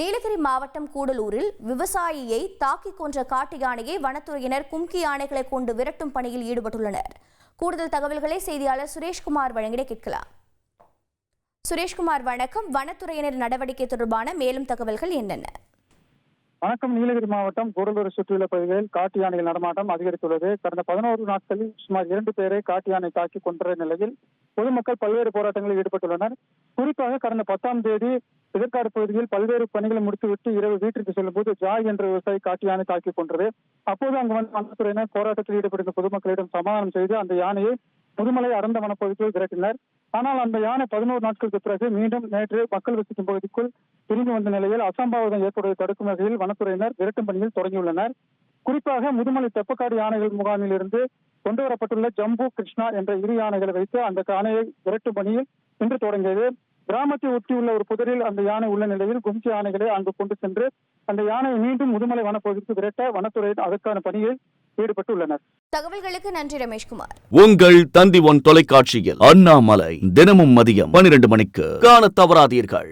நீலகிரி மாவட்டம் கூடலூரில் விவசாயியை தாக்கிக் கொன்ற காட்டு யானையை வனத்துறையினர் கும்கி யானைகளை கொண்டு விரட்டும் பணியில் ஈடுபட்டுள்ளனர். கூடுதல் தகவல்களை செய்தியாளர் சுரேஷ்குமார் வழங்கிட கேட்கலாம். சுரேஷ்குமார் வணக்கம். வனத்துறையினர் நடவடிக்கை தொடர்பான மேலும் தகவல்கள் என்னென்ன? வணக்கம். நீலகிரி மாவட்டம் கூடலூர் சுற்றியுள்ள பகுதிகளில் காட்டு யானைகள் நடமாட்டம் அதிகரித்துள்ளது. கடந்த பதினோரு நாட்களில் சுமார் இரண்டு பேரை காட்டு யானை தாக்கி கொன்ற நிலையில் பொதுமக்கள் பல்வேறு போராட்டங்களில் ஈடுபட்டுள்ளனர். குறிப்பாக கடந்த பத்தாம் தேதி எதிர்காடு பகுதியில் பல்வேறு பணிகளை முடித்துவிட்டு இரவு வீட்டிற்கு செல்லும் போது ஜாய் என்ற விவசாயி காட்டு யானை தாக்கிக் கொண்டது அப்போது அங்கு வந்து வனத்துறையினர் போராட்டத்தில் ஈடுபட்டிருந்த பொதுமக்களிடம் சமாதானம் செய்து அந்த யானையை முதுமலை அறந்த வனப்பகுதியில் விரட்டினர். ஆனால் அந்த யானை பதினோரு நாட்களுக்கு பிறகு மீண்டும் நேற்று மக்கள் வசிக்கும் பகுதிக்குள் திரும்பி வந்த நிலையில் அசம்பாவிதம் ஏற்படுவதை தடுக்கும் வகையில் வனத்துறையினர் விரட்டும் பணியில் தொடங்கியுள்ளனர். குறிப்பாக முதுமலை தெப்பக்காடு யானைகள் முகாமில் இருந்து கொண்டு வரப்பட்டுள்ள ஜம்பு கிருஷ்ணா என்ற இரு யானைகளை வைத்து அந்த யானையை விரட்டும் பணியில் இன்று தொடங்கியது. கிராமத்தை ஒட்டியுள்ள ஒரு புதரில் அந்த யானை உள்ள நிலையில் கும்கி யானைகளை அங்கு கொண்டு சென்று அந்த யானையை மீண்டும் முதுமலை வனப்பகுதிக்கு விரட்ட வனத்துறையினர் அதற்கான பணியில் ஈடுபட்டுள்ளனர். தகவல்களுக்கு நன்றி ரமேஷ்குமார். உங்கள் தந்தி ஒன் தொலைக்காட்சியில் அண்ணாமலை தினமும் மதியம் பனிரெண்டு மணிக்கு காணத் தவறாதீர்கள்.